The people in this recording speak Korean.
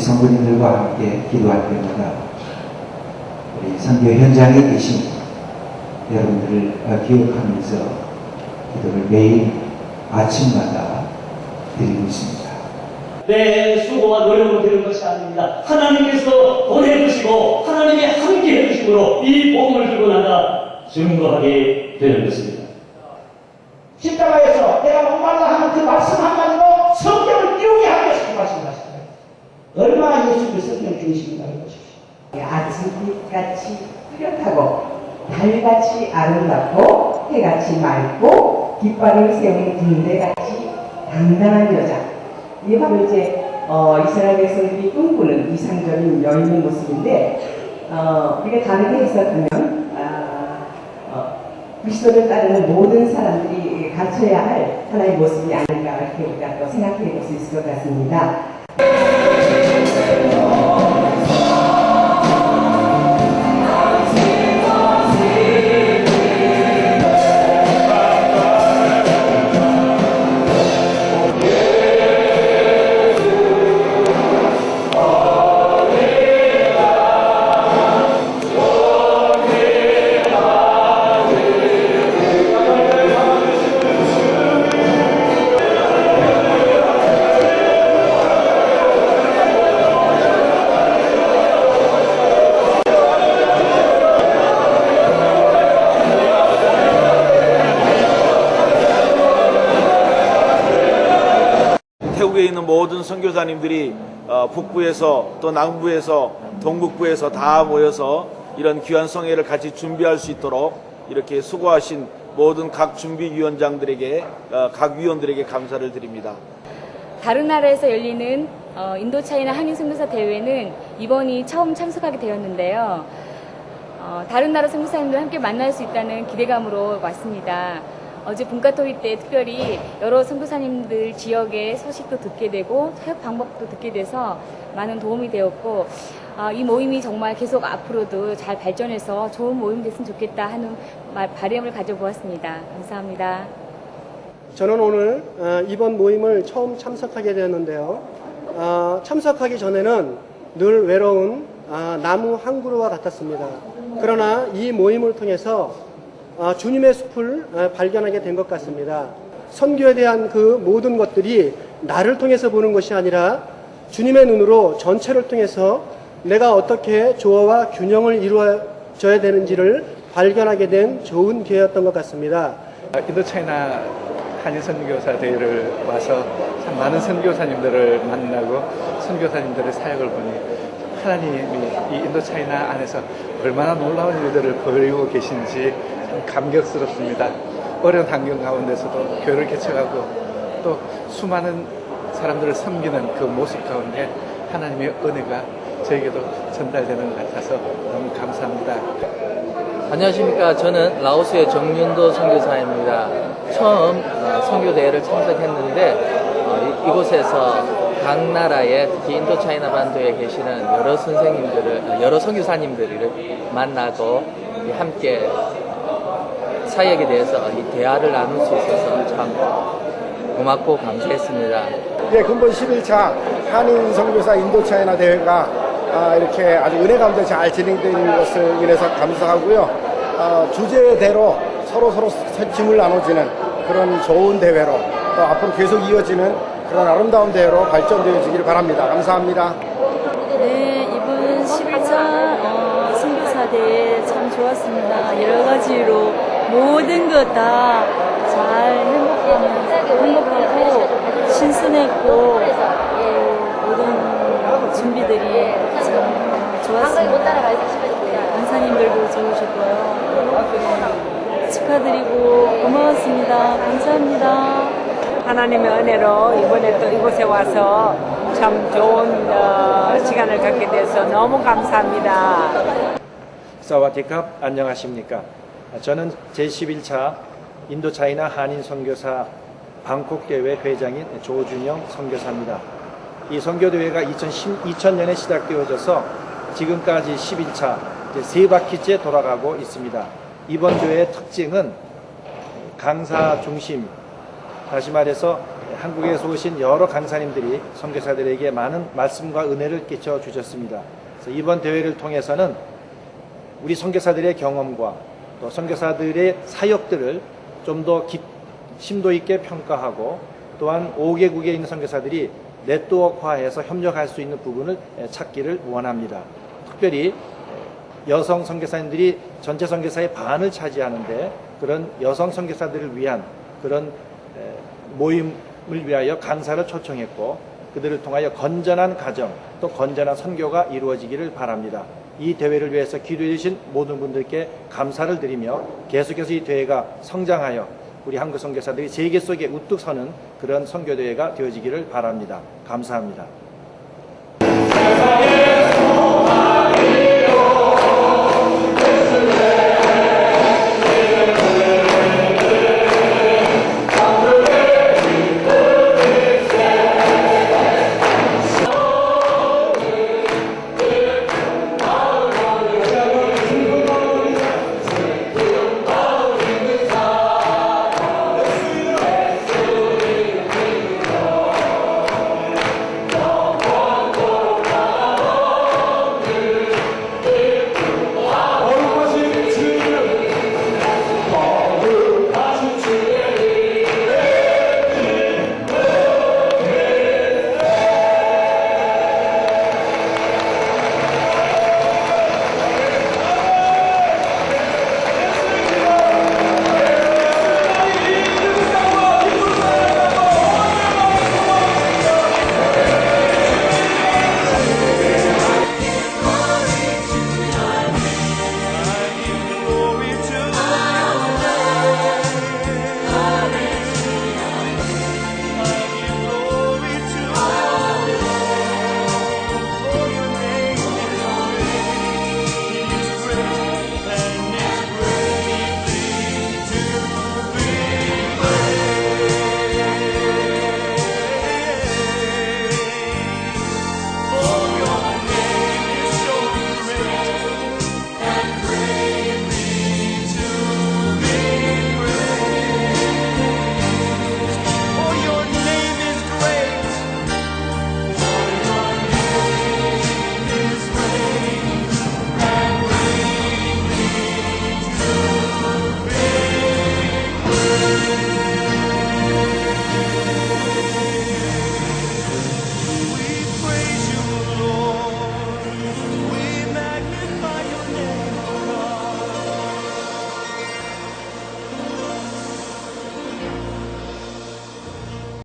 성도님들과 함께 기도할 때마다 우리 선교 현장에 계신 여러분들을 어, 기억하면서 기도를 매일 아침마다 드리고 있습니다. 내 수고와 노력으로 되는 것이 아닙니다. 하나님께서 보내주시고 하나님이 함께 해주심으로 이 복음을 들고 나가 증거하게 되는 것입니다. 십자가에서 내가 목말라 하는 그 말씀 한마디로 성경을 띄우게 하겠다고 말씀하셨어요. 얼마나 예수님의 성경 중심인가를 보십시오. 아침 빛같이 뚜렷하고 달같이 아름답고 해같이 맑고 깃발을 세운 군대같이 당당한 여자 이 바로 이제 어, 이스라엘 백성들이 꿈꾸는 이상적인 여인의 모습인데 어, 우리가 다르게 해석하면 아, 어, 그리스도를 따르는 모든 사람들이 갖춰야 할 하나의 모습이 아닌가 이렇게 우리가 또 생각해 볼 수 있을 것 같습니다. Lord. 모든 선교사님들이 어, 북부에서 또 남부에서 동북부에서 다 모여서 이런 귀한 성회를 같이 준비할 수 있도록 이렇게 수고하신 모든 각 준비위원장들에게 어, 각 위원들에게 감사를 드립니다. 다른 나라에서 열리는 어, 인도차이나 한인 선교사 대회는 이번이 처음 참석하게 되었는데요. 어, 다른 나라 선교사님들 함께 만날 수 있다는 기대감으로 왔습니다. 어제 분과토리 때 특별히 여러 선교사님들 지역의 소식도 듣게 되고 사역 방법도 듣게 돼서 많은 도움이 되었고 아, 이 모임이 정말 계속 앞으로도 잘 발전해서 좋은 모임 됐으면 좋겠다 하는 말- 바람을 가져보았습니다. 감사합니다. 저는 오늘 어, 이번 모임을 처음 참석하게 되었는데요. 어, 참석하기 전에는 늘 외로운 아, 나무 한 그루와 같았습니다. 그러나 이 모임을 통해서 아, 주님의 숲을 아, 발견하게 된 것 같습니다. 선교에 대한 그 모든 것들이 나를 통해서 보는 것이 아니라 주님의 눈으로 전체를 통해서 내가 어떻게 조화와 균형을 이루어져야 되는지를 발견하게 된 좋은 기회였던 것 같습니다. 인도차이나 한인 선교사 대회를 와서 참 많은 선교사님들을 만나고 선교사님들의 사역을 보니 하나님이 이 인도차이나 안에서 얼마나 놀라운 일들을 벌이고 계신지 참 감격스럽습니다. 어려운 환경 가운데서도 교회를 개척하고 또 수많은 사람들을 섬기는 그 모습 가운데 하나님의 은혜가 저에게도 전달되는 것 같아서 너무 감사합니다. 안녕하십니까. 저는 라오스의 정윤도 선교사입니다. 처음 어, 선교대회를 참석했는데 어, 이, 곳에서 각 나라의 특히 인도차이나 반도에 계시는 여러 선생님들을 어, 여러 선교사님들을 만나고 이 함께 사역에 대해서 이 대화를 나눌 수 있어서 참 고맙고 감사했습니다. 예, 근본 11차 한인 선교사 인도 차이나 대회가 아, 이렇게 아주 은혜 가운데 잘 진행되는 것을 인해서 감사하고요. 어, 주제대로 서로 서로 짐을 나눠지는 그런 좋은 대회로 또 앞으로 계속 이어지는 그런 아름다운 대회로 발전되어지기를 바랍니다. 감사합니다. 네, 이번 11차 어, 선교사 대회 참 좋았습니다. 여러 가지로 모든 것 다 잘 행복하고, 행복하고 신선했고 또 모든 준비들이 참 좋았습니다. 강사님들도 좋으셨고요. 네, 축하드리고 고마웠습니다. 감사합니다. 하나님의 은혜로 이번에 또 이곳에 와서 참 좋은 어, 시간을 갖게 돼서 너무 감사합니다. 사와디캅 안녕하십니까. 저는 제11차 인도차이나 한인 선교사 방콕 대회 회장인 조준영 선교사입니다. 이 선교대회가 2010, 2000년에 시작되어져서 지금까지 11차 이제 세 바퀴째 돌아가고 있습니다. 이번 대회의 특징은 강사 중심, 다시 말해서 한국에서 오신 여러 강사님들이 선교사들에게 많은 말씀과 은혜를 끼쳐 주셨습니다. 이번 대회를 통해서는 우리 선교사들의 경험과 또 선교사들의 사역들을 좀 더 심도 있게 평가하고 또한 5개국에 있는 선교사들이 네트워크화해서 협력할 수 있는 부분을 찾기를 원합니다. 특별히 여성 선교사님들이 전체 선교사의 반을 차지하는데 그런 여성 선교사들을 위한 그런 모임을 위하여 강사를 초청했고 그들을 통하여 건전한 가정 또 건전한 선교가 이루어지기를 바랍니다. 이 대회를 위해서 기도해 주신 모든 분들께 감사를 드리며 계속해서 이 대회가 성장하여 우리 한국 선교사들이 세계 속에 우뚝 서는 그런 선교 대회가 되어지기를 바랍니다. 감사합니다.